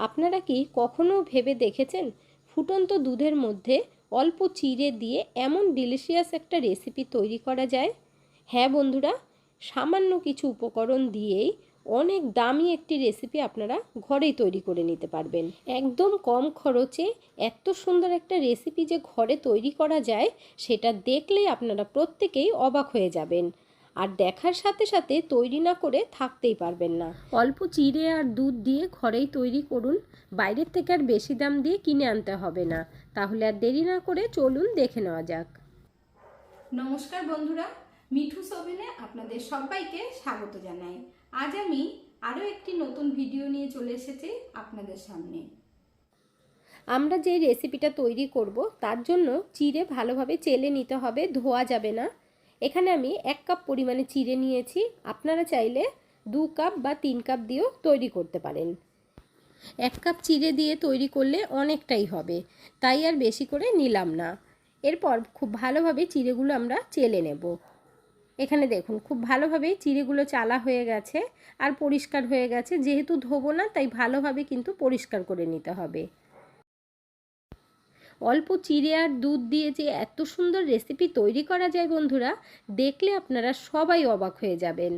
আপনারা কি কখনো ভেবে দেখেছেন ফুটন্ত দুধের মধ্যে অল্প চিড়ে দিয়ে এমন ডিলিশিয়াস একটা রেসিপি তৈরি করা যায়? হ্যাঁ বন্ধুরা, সামান্য কিছু উপকরণ দিয়েই অনেক দামি একটি রেসিপি আপনারা ঘরেই তৈরি করে নিতে পারবেন। একদম কম খরচে এত সুন্দর একটা রেসিপি যে ঘরে তৈরি করা যায়, সেটা দেখলেই আপনারা প্রত্যেকেই অবাক হয়ে যাবেন। আর দেখার সাথে সাথে তৈরি না করে থাকতেই পারবেন না। অল্প চিড়ে আর দুধ দিয়ে ঘরেই তৈরি করুন। বাইরের থেকে আর বেশি দাম দিয়ে কিনে আনতে হবে না। তাহলে আর দেরি না করে চলুন দেখে নেওয়া যাক। নমস্কার বন্ধুরা মিঠু সোভেনে আপনাদের সবাইকে স্বাগত জানাই। আজ আমি আরও একটি নতুন ভিডিও নিয়ে চলে এসেছি আপনাদের সামনে। আমরা যে রেসিপিটা তৈরি করব তার জন্য চিড়ে ভালোভাবে চেলে নিতে হবে ধোয়া যাবে না। এখানে আমি এক কাপ পরিমাণে চিড়ে নিয়েছি। আপনারা চাইলে দু কাপ বা তিন কাপ দিয়েও তৈরি করতে পারেন। এক কাপ চিড়ে দিয়ে তৈরি করলে অনেকটাই হবে। তাই আর বেশি করে নিলাম না। এরপর খুব ভালোভাবে চিড়েগুলো আমরা চেলে নেব। এখানে দেখুন, খুব ভালোভাবে চিড়েগুলো চালা হয়ে গেছে আর পরিষ্কার হয়ে গেছে। যেহেতু ধোবো না, তাই ভালোভাবে কিন্তু পরিষ্কার করে নিতে হবে। অল্প চিড়ে আর দুধ দিয়ে যে এত সুন্দর রেসিপি তৈরি করা যায় বন্ধুরা, দেখলে আপনারা সবাই অবাক হয়ে যাবেন।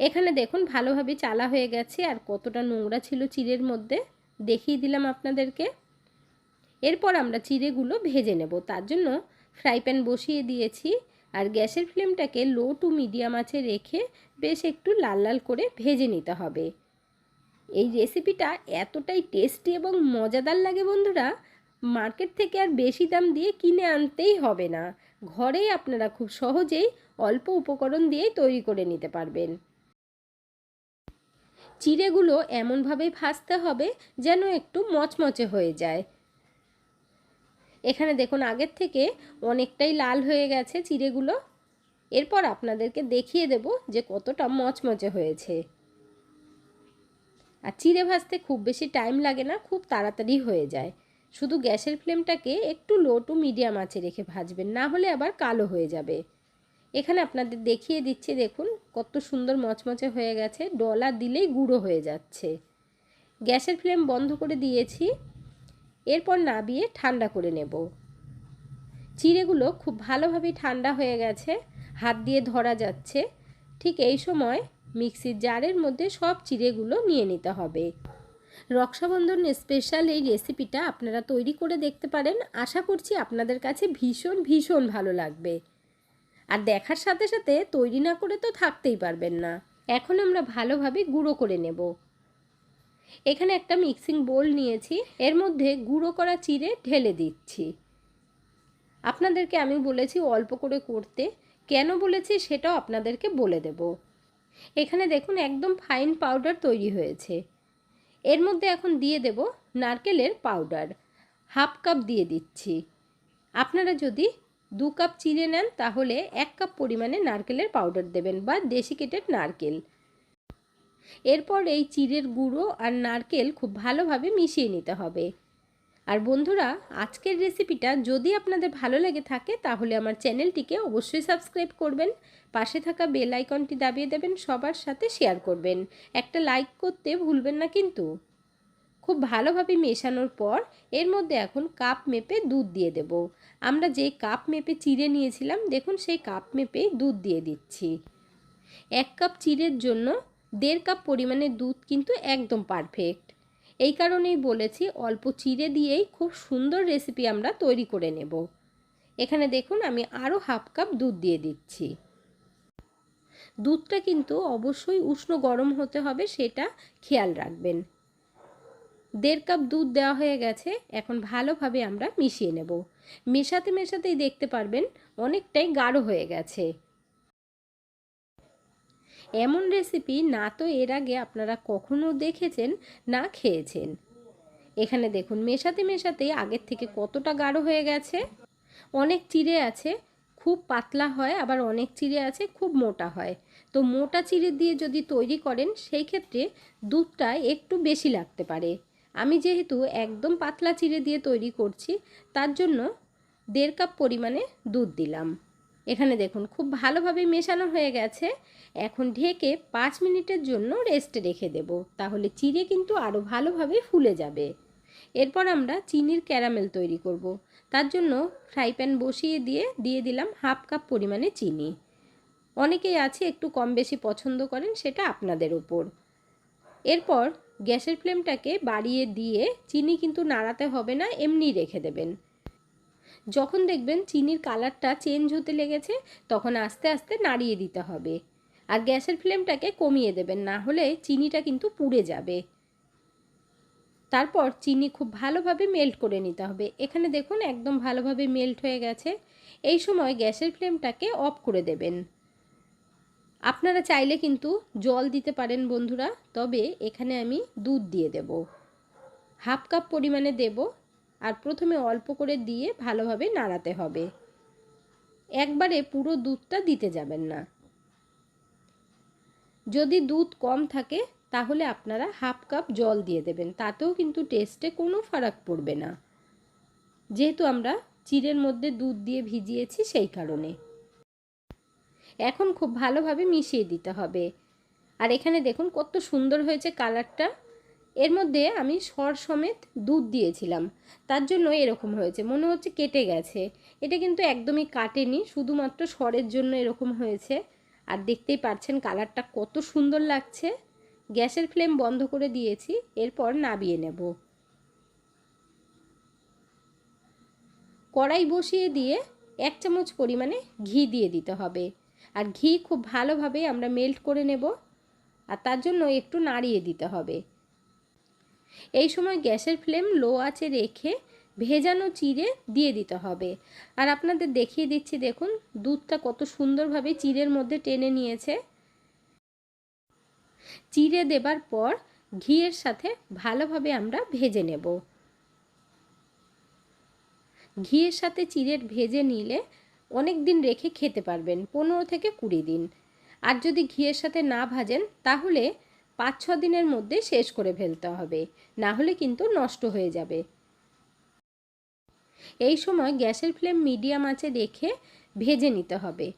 এখানে দেখুন ভালোভাবে চালা হয়ে গেছে আর কতটা নোংরা ছিল চিড়ের মধ্যে, দেখিয়ে দিলাম আপনাদেরকে। এরপর আমরা চিড়েগুলো ভেজে নেব। তার জন্য ফ্রাই প্যান বসিয়ে দিয়েছি আর গ্যাসের ফ্লেমটাকে লো টু মিডিয়াম আছে রেখে বেশ একটু লাল লাল করে ভেজে নিতে হবে। এই রেসিপিটা এতটাই টেস্টি এবং মজাদার লাগে বন্ধুরা মার্কেট থেকে আর বেশি দাম দিয়ে কিনে আনতেই হবে না। ঘরেই আপনারা খুব সহজেই অল্প উপকরণ দিয়েই তৈরি করে নিতে পারবেন। চিড়েগুলো এমনভাবে ভাজতে হবে যেন একটু মচমচে হয়ে যায়। এখানে দেখুন, আগের থেকে অনেকটাই লাল হয়ে গেছে চিড়েগুলো। এরপর আপনাদেরকে দেখিয়ে দেব যে কতটা মচমচে হয়েছে। আর চিড়ে ভাজতে খুব বেশি টাইম লাগে না, খুব তাড়াতাড়ি হয়ে যায়। শুধু গ্যাসের ফ্লেমটাকে একটু লো টু মিডিয়াম আঁচে রেখে ভাজবেন, না হলে আবার কালো হয়ে যাবে। এখানে আপনাদের দেখিয়ে দিচ্ছি, দেখুন, কত সুন্দর মচমচে হয়ে গেছে, ডলা দিলেই গুঁড়ো হয়ে যাচ্ছে। গ্যাসের ফ্লেম বন্ধ করে দিয়েছি, এরপর নাবিয়ে ঠান্ডা করে নেব। চিড়েগুলো খুব ভালোভাবেই ঠান্ডা হয়ে গেছে, হাত দিয়ে ধরা যাচ্ছে। ঠিক এই সময় মিক্সির জারের মধ্যে সব চিড়েগুলো নিয়ে নিতে হবে। রক্ষাবন্ধন স্পেশাল এই রেসিপিটা আপনারা তৈরি করে দেখতে পারেন। আশা করছি আপনাদের কাছে ভীষণ ভীষণ ভালো লাগবে। আর দেখার সাথে সাথে তৈরি না করে তো থাকতেই পারবেন না। এখন আমরা ভালোভাবে গুঁড়ো করে নেব। এখানে একটা মিক্সিং বোল নিয়েছি। এর মধ্যে গুঁড়ো করা চিড়ে ঢেলে দিচ্ছি। আপনাদেরকে আমি বলেছি অল্প করে করতে। কেন বলেছি সেটাও আপনাদেরকে বলে দেব। এখানে দেখুন একদম ফাইন পাউডার তৈরি হয়েছে। এর মধ্যে এখন দিয়ে দেব নারকেলের পাউডার। হাফ কাপ দিয়ে দিচ্ছি। আপনারা যদি দু কাপ চিড়ে নেন, তাহলে এক কাপ পরিমাণে নারকেলের পাউডার দেবেন বা ডেসিকেটেড নারকেল। এরপর এই চিড়ের গুঁড়ো আর নারকেল খুব ভালোভাবে মিশিয়ে নিতে হবে। আর বন্ধুরা, আজকের রেসিপিটা যদি আপনাদের ভালো লেগে থাকে, তাহলে আমার চ্যানেলটিকে অবশ্যই সাবস্ক্রাইব করবেন, পাশে থাকা বেল আইকনটি দাবিয়ে দেবেন, সবার সাথে শেয়ার করবেন। একটা লাইক করতে ভুলবেন না কিন্তু। খুব ভালোভাবে মেশানোর পর, এর মধ্যে এখন কাপ মেপে দুধ দিয়ে দেব। আমরা যে কাপ মেপে চিড়ে নিয়েছিলাম, দেখুন সেই কাপ মেপে দুধ দিয়ে দিচ্ছি। এক কাপ চিড়ের জন্য দেড় কাপ পরিমাণে দুধ কিন্তু একদম পারফেক্ট এই কারণেই বলেছি অল্প চিড়ে দিয়েই খুব সুন্দর রেসিপি আমরা তৈরি করে নেব। এখানে দেখুন আমি আরও হাফ কাপ দুধ দিয়ে দিচ্ছি। দুধটা কিন্তু অবশ্যই উষ্ণ গরম হতে হবে সেটা খেয়াল রাখবেন। দেড় কাপ দুধ দেওয়া হয়ে গেছে, এখন ভালোভাবে আমরা মিশিয়ে নেব। মেশাতে মেশাতেই দেখতে পারবেন অনেকটাই গাঢ় হয়ে গেছে। এমন রেসিপি না তো এর আগে আপনারা কখনো দেখেছেন, না খেয়েছেন? এখানে দেখুন, মেশাতে মেশাতে আগের থেকে কতটা গাঢ় হয়ে গেছে। অনেক চিড়ে আছে, খুব পাতলা হয়, আবার অনেক চিড়ে আছে, খুব মোটা হয়। তো মোটা চিড়ে দিয়ে যদি তৈরি করেন, সেই ক্ষেত্রে দুধটা একটু বেশি লাগতে পারে। আমি যেহেতু একদম পাতলা চিড়ে দিয়ে তৈরি করছি, তার জন্য দেড় কাপ পরিমাণে দুধ দিলাম। এখানে দেখুন, খুব ভালোভাবে মেশানো হয়ে গেছে। এখন ঢেকে পাঁচ মিনিটের জন্য রেস্টে রেখে দেব। তাহলে চিড়ে কিন্তু আরও ভালোভাবে ফুলে যাবে। এরপর আমরা চিনির ক্যারামেল তৈরি করব। তার জন্য ফ্রাই প্যান বসিয়ে দিয়ে দিয়ে দিলাম হাফ কাপ পরিমাণে চিনি। অনেকেই আছে একটু কম বেশি পছন্দ করেন সেটা আপনাদের ওপর। এরপর গ্যাসের ফ্লেমটাকে বাড়িয়ে দিয়ে চিনি কিন্তু নাড়াতে হবে না এমনি রেখে দেবেন। যখন দেখবেন চিনির কালারটা চেঞ্জ হতে লেগেছে, তখন আস্তে আস্তে নাড়িয়ে দিতে হবে। আর গ্যাসের ফ্লেমটাকে কমিয়ে দেবেন, না হলে চিনিটা কিন্তু পুড়ে যাবে। তারপর চিনি খুব ভালোভাবে মেল্ট করে নিতে হবে। এখানে দেখুন একদম ভালোভাবে মেল্ট হয়ে গেছে। এই সময় গ্যাসের ফ্লেমটাকে অফ করে দেবেন। আপনারা চাইলে কিন্তু জল দিতে পারেন বন্ধুরা, তবে এখানে আমি দুধ দিয়ে দেব। হাফ কাপ পরিমাণে দেব। আর প্রথমে অল্প করে দিয়ে ভালোভাবে নাড়াতে হবে। একবারে পুরো দুধটা দিতে যাবেন না। যদি দুধ কম থাকে, তাহলে আপনারা হাফ কাপ জল দিয়ে দেবেন, তাতেও কিন্তু টেস্টে কোনো ফারাক পড়বে না। যেহেতু আমরা চিড়ের মধ্যে দুধ দিয়ে ভিজিয়েছি সেই কারণে। এখন খুব ভালোভাবে মিশিয়ে দিতে হবে। আর এখানে দেখুন কত সুন্দর হয়েছে কালারটা। এর মধ্যে আমি সর সমেত দুধ দিয়েছিলাম। তার জন্য এরকম হয়েছে। মনে হচ্ছে কেটে গেছে। এটা কিন্তু একদমই কাটেনি। শুধুমাত্র সরের জন্য এরকম হয়েছে। আর দেখতেই পাচ্ছেন কালারটা কত সুন্দর লাগছে। গ্যাসের ফ্লেম বন্ধ করে দিয়েছি। এরপর নাবিয়ে নেব। কড়াই বসিয়ে দিয়ে এক চামচ পরিমাণে ঘি দিয়ে দিতে হবে। আর ঘি খুব ভালোভাবে আমরা মেল্ট করে নেব। আর তার জন্য একটু নাড়িয়ে দিতে হবে। এই সময় গ্যাসের ফ্লেম লো আছে রেখে ভেজানো চিড়ে দিয়ে দিতে হবে। আর আপনাদের দেখিয়ে দিচ্ছি, দেখুন, দুধটা কত সুন্দরভাবে চিড়ের মধ্যে টেনে নিয়েছে। চিড়ে দেবার পর ঘিয়ের সাথে ভালোভাবে আমরা ভেজে নেব। ঘিয়ের সাথে চিড়ের ভেজে নিলে অনেক দিন রেখে খেতে পারবেন, পনেরো থেকে কুড়ি দিন। আর যদি ঘিয়ের সাথে না ভাজেন, তাহলে পাঁচ ছ দিনের মধ্যে শেষ করে ফেলতে হবে, না হলে কিন্তু নষ্ট হয়ে যাবে। এই সময় গ্যাসের ফ্লেম মিডিয়াম আঁচে রেখে ভেজে নিতে হবে।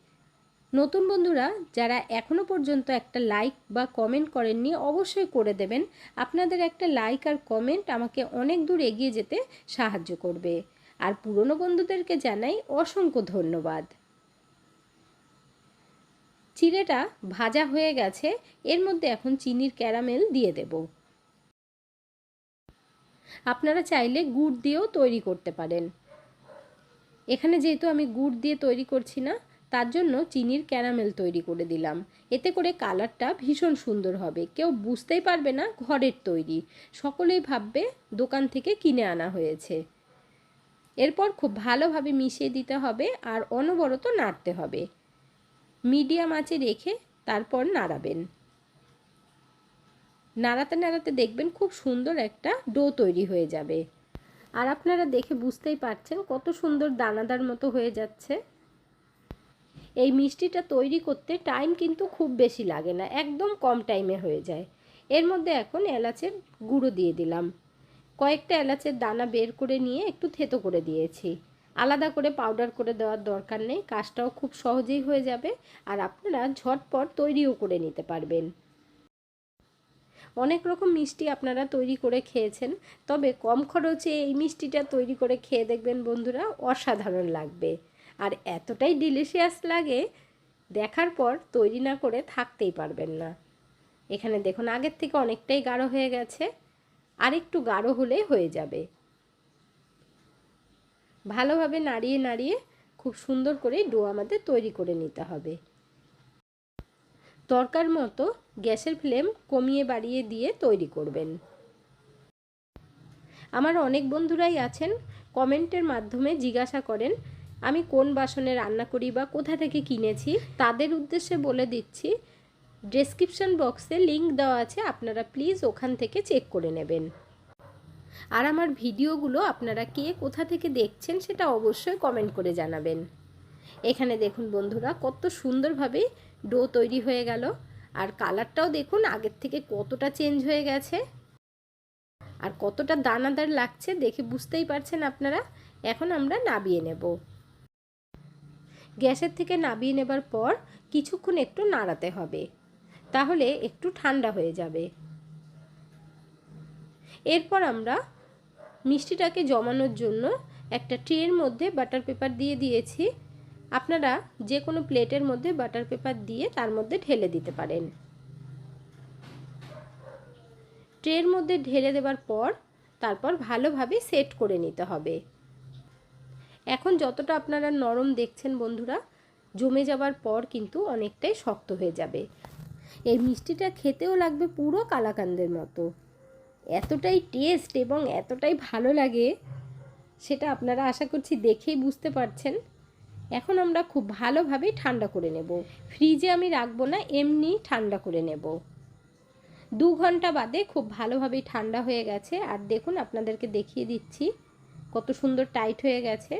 নতুন বন্ধুরা, যারা এখনও পর্যন্ত একটা লাইক বা কমেন্ট করেননি, অবশ্যই করে দেবেন। আপনাদের একটা লাইক আর কমেন্ট আমাকে অনেক দূর এগিয়ে যেতে সাহায্য করবে। আর পুরনো বন্ধুদেরকে জানাই অসংখ্য ধন্যবাদ। চিড়েটা ভাজা হয়ে গেছে, এর মধ্যে এখন চিনির ক্যারামেল দিয়ে দেব। আপনারা চাইলে গুড় দিয়েও তৈরি করতে পারেন। এখানে যেহেতু আমি গুড় দিয়ে তৈরি করছি না, তার জন্য চিনির ক্যারামেল তৈরি করে দিলাম। এতে করে কালারটা ভীষণ সুন্দর হবে। কেউ বুঝতেই পারবে না ঘরের তৈরি। সকলেই ভাববে দোকান থেকে কিনে আনা হয়েছে। এরপর খুব ভালোভাবে মিশিয়ে দিতে হবে আর অনবরত নাড়তে হবে। মিডিয়াম আঁচে রেখে তারপর নাড়াবেন। নাড়াতে নাড়াতে দেখবেন খুব সুন্দর একটা ডো তৈরি হয়ে যাবে। আর আপনারা দেখে বুঝতেই পারছেন কত সুন্দর দানাদার মতো হয়ে যাচ্ছে। এই মিষ্টিটা তৈরি করতে টাইম কিন্তু খুব বেশি লাগে না, একদম কম টাইমে হয়ে যায়। এর মধ্যে এখন এলাচের গুঁড়ো দিয়ে দিলাম। কয়েকটা এলাচের দানা বের করে নিয়ে একটু থেতো করে দিয়েছি। আলাদা করে পাউডার করে দেওয়ার দরকার নেই, কাজটাও খুব সহজেই হয়ে যাবে আর আপনারা ঝটপট তৈরিও করে নিতে পারবেন। অনেক রকম মিষ্টি আপনারা তৈরি করে খেয়েছেন, তবে কম খরচে এই মিষ্টিটা তৈরি করে খেয়ে দেখবেন বন্ধুরা, অসাধারণ লাগবে। আর এতটাই ডিলিশিয়াস লাগে, দেখার পর তৈরি না করে থাকতেই পারবেন না। এখানে দেখুন আগের থেকে অনেকটাই গাঢ় হয়ে গেছে আর একটু গাঢ় হলে হয়ে যাবে। ভালোভাবে নাড়িয়ে নাড়িয়ে খুব সুন্দর করে ডো আমাদের তৈরি করে নিতে হবে। দরকার মতো গ্যাসের ফ্লেম কমিয়ে বাড়িয়ে দিয়ে তৈরি করবেন। আমার অনেক বন্ধুরাই আছেন, কমেন্টের মাধ্যমে জিজ্ঞাসা করেন, আমি কোন বাসনে রান্না করি বা কোথা থেকে কিনেছি? তাদের উদ্দেশ্যে বলে দিচ্ছি ডেসক্রিপশন বক্সে লিংক দেওয়া আছে, আপনারা প্লিজ ওখান থেকে চেক করে নেবেন। আর আমার ভিডিওগুলো আপনারা কে কোথা থেকে দেখছেন সেটা অবশ্যই কমেন্ট করে জানাবেন। এখানে দেখুন বন্ধুরা, কত সুন্দরভাবে ডো তৈরি হয়ে গেল। আর কালারটাও দেখুন, আগের থেকে কতটা চেঞ্জ হয়ে গেছে। আর কতটা দানাদার লাগছে দেখে বুঝতেই পারছেন আপনারা। এখন আমরা নাবিয়ে নেব। গ্যাসের থেকে নাবিয়ে নেবার পর কিছুক্ষণ একটু নাড়াতে হবে। তাহলে একটু ঠান্ডা হয়ে যাবে। এরপর আমরা মিষ্টিটাকে জমানোর জন্য একটা ট্রের মধ্যে বাটার পেপার দিয়ে দিয়েছি। আপনারা যে কোনো প্লেটের মধ্যে বাটার পেপার দিয়ে তার মধ্যে ঢেলে দিতে পারেন। ট্রের মধ্যে ঢেলে দেওয়ার পর তারপর ভালোভাবে সেট করে নিতে হবে। এখন যতটা আপনারা নরম দেখছেন বন্ধুরা, জমে যাবার পর কিন্তু অনেকটাই শক্ত হয়ে যাবে। এই মিষ্টিটা খেতেও লাগবে পুরো কালাকান্দের মতো। এতটাই টেস্ট এবং এতটাই ভালো লাগে, সেটা আপনারা আশা করছি দেখেই বুঝতে পারছেন। এখন আমরা খুব ভালোভাবে ঠান্ডা করে নেব। ফ্রিজে আমি রাখব না, এমনি ঠান্ডা করে নেব। দু ঘণ্টা বাদে খুব ভালোভাবে ঠান্ডা হয়ে গেছে, আর দেখুন আপনাদেরকে দেখিয়ে দিচ্ছি কত সুন্দর টাইট হয়ে গেছে।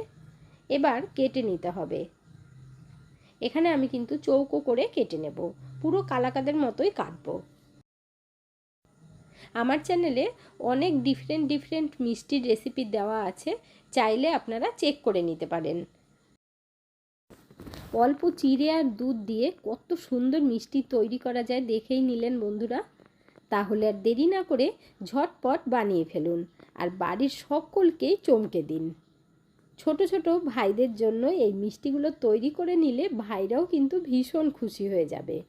এবার কেটে নিতে হবে। এখানে আমি কিন্তু চৌকো করে কেটে নেব, পুরো কালাকাদের মতোই কাটবো। আমার চ্যানেলে অনেক ডিফারেন্ট ডিফারেন্ট মিষ্টির রেসিপি দেওয়া আছে, চাইলে আপনারা চেক করে নিতে পারেন। অল্প চিড়ে আর দুধ দিয়ে কত সুন্দর মিষ্টি তৈরি করা যায় দেখেই নিলেন বন্ধুরা। তাহলে আর দেরি না করে ঝটপট বানিয়ে ফেলুন আর বাড়ির সকলকেই চমকে দিন। ছোট ছোট ভাইদের জন্য এই মিষ্টিগুলো তৈরি করে নিলে ভাইরাও কিন্তু ভীষণ খুশি হয়ে যাবে।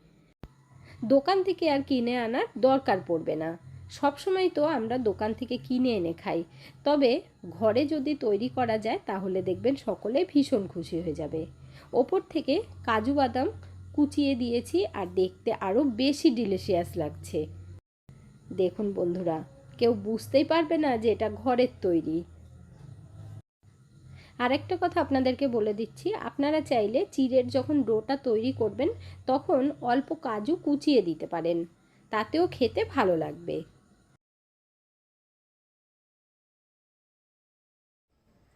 দোকান থেকে আর কিনে আনার দরকার পড়বে না। সবসময় তো আমরা দোকান থেকে কিনে এনে খাই। তবে ঘরে যদি তৈরি করা যায়, তাহলে দেখবেন সকলে ভীষণ খুশি হয়ে যাবে। ওপর থেকে কাজু বাদাম কুচিয়ে দিয়েছি আর দেখতে আরও বেশি ডিলিশিয়াস লাগছে। দেখুন বন্ধুরা, কেউ বুঝতেই পারবে না যে এটা ঘরের তৈরি। আরেকটা কথা আপনাদেরকে বলে দিচ্ছি, আপনারা চাইলে চিড়ের যখন ডোটা তৈরি করবেন, তখন অল্প কাজু কুচিয়ে দিতে পারেন। তাতেও খেতে ভালো লাগবে।